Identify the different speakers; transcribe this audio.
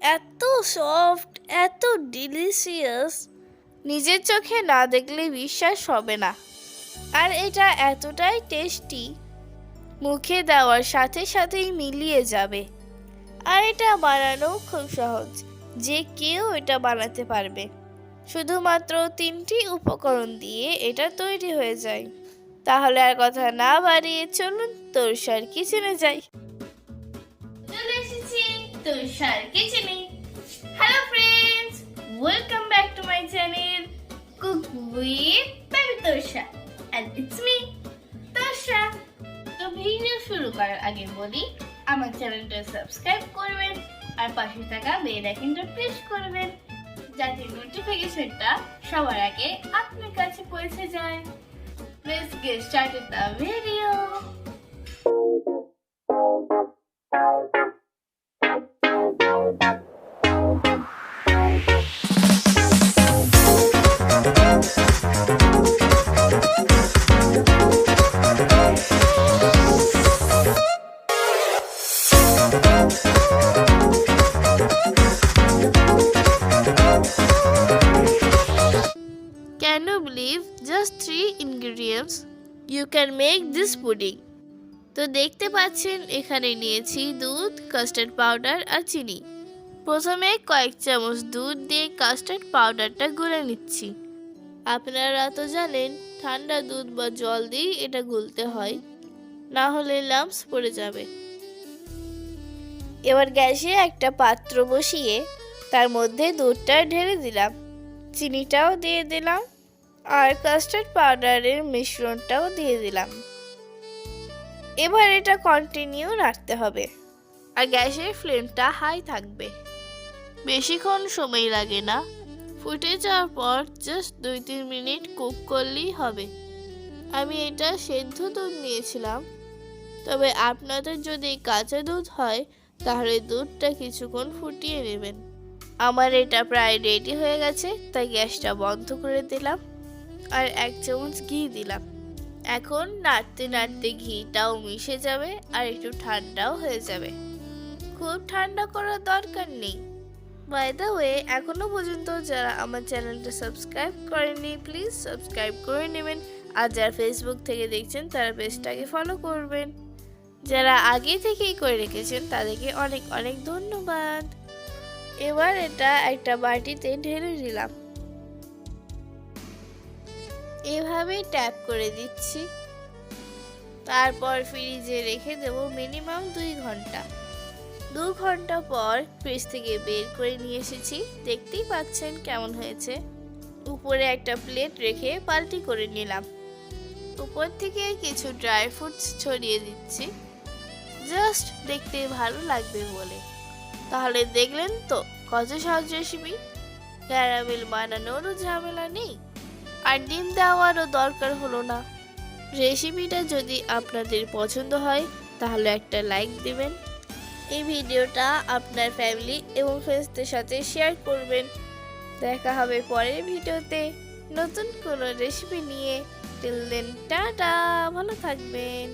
Speaker 1: এত সফট এত ডিলিশিয়াস নিজের চোখে না দেখলে বিশ্বাস হবে না। আর এটা এতটাই টেস্টি মুখে দেওয়ার সাথে সাথেই মিলিয়ে যাবে। আর এটা বানানো খুব সহজ, যে কেউ এটা বানাতে পারবে। শুধুমাত্র তিনটি উপকরণ দিয়ে এটা তৈরি হয়ে যায়। তাহলে আর কথা না বাড়িয়ে চলুন তোর তোরসার কিচেনে যাই। চলে এসেছি তোরসার কিচেনে channel cook with baby Torsa and it's me Torsa তো শুরু করার আগে বলি, আমার চ্যানেলটা সাবস্ক্রাইব করবেন আর পাশে থাকা বেল আইকনটা প্রেস করবেন, যাতে নোটিফিকেশনটা সবার আগে আপনার কাছে পৌঁছে যায়। Let's get started the video. Just three ingredients, you can make this pudding? তো দেখতে পাচ্ছেন, এখানে নিয়েছি দুধ কাস্টার্ড পাউডার আর চিনি। প্রথমে কয়েক চামচ দুধ দিয়ে কাস্টার্ড পাউডারটা গুলে নিচ্ছি। আপনারা তো জানেন, ঠান্ডা দুধ বা জল দিয়ে এটা গুলতে হয়। না হলে লাম্পস পড়ে যাবে। এবার গ্যাসে একটা পাত্র বসিয়ে তার মধ্যে দুধটা ঢেলে দিলাম। চিনিটাও দিয়ে দিলাম। আর কাস্টার্ড পাউডারের মিশ্রণটাও দিয়ে দিলাম। এবার এটা কন্টিনিউ রাখতে হবে। আর গ্যাসের ফ্লেমটা হাই থাকবে। বেশিক্ষণ সময় লাগে না। ফুটে যাওয়ার পর জাস্ট দুই তিন মিনিট কুক করলেই হবে। আমি এটা সেদ্ধ দুধ নিয়েছিলাম। তবে আপনাদের যদি কাঁচা দুধ হয়, তাহলে দুধটা কিছুক্ষণ ফুটিয়ে নেবেন। আমার এটা প্রায় রেডি হয়ে গেছে, তাই গ্যাসটা বন্ধ করে দিলাম। আর এক চামচ ঘি দিলাম। এখন নাড়তে নাড়তে ঘিটাও মিশে যাবে আর একটু ঠান্ডাও হয়ে যাবে। খুব ঠান্ডা করার দরকার নেই। বাই ওয়ে এখনও পর্যন্ত যারা আমার চ্যানেলটা সাবস্ক্রাইব করেনি প্লিজ সাবস্ক্রাইব করে নেবেন। আর যারা ফেসবুক থেকে দেখছেন, তারা পেজটাকে ফলো করবেন। যারা আগে থেকেই করে রেখেছেন, তাদেরকে অনেক অনেক ধন্যবাদ। এবার এটা একটা বাটিতে ঢেলে দিলাম। এভাবেই ট্যাপ করে দিচ্ছি। তারপর ফ্রিজে রেখে দেব মিনিমাম দুই ঘণ্টা। দু ঘণ্টা পর ফ্রিজ থেকে বের করে নিয়ে এসেছি। দেখতেই পাচ্ছেন কেমন হয়েছে। উপরে একটা প্লেট রেখে পাল্টি করে নিলাম। উপর থেকে কিছু ড্রাই ফ্রুটস ছড়িয়ে দিচ্ছি। জাস্ট দেখতে ভালো লাগবে বলে। তাহলে দেখলেন তো, কত সহজ রেসিপি ক্যারামেল বানানোরও ঝামেলা নেই। আর ডিম দেওয়ারও দরকার হলো না। রেসিপিটা যদি আপনাদের পছন্দ হয়, তাহলে একটা লাইক দিবেন। এই ভিডিওটা আপনার ফ্যামিলি এবং ফ্রেন্ডসদের সাথে শেয়ার করবেন। দেখা হবে পরের ভিডিওতে। নতুন কোনো রেসিপি নিয়ে। Till then, tata! ভালো থাকবেন।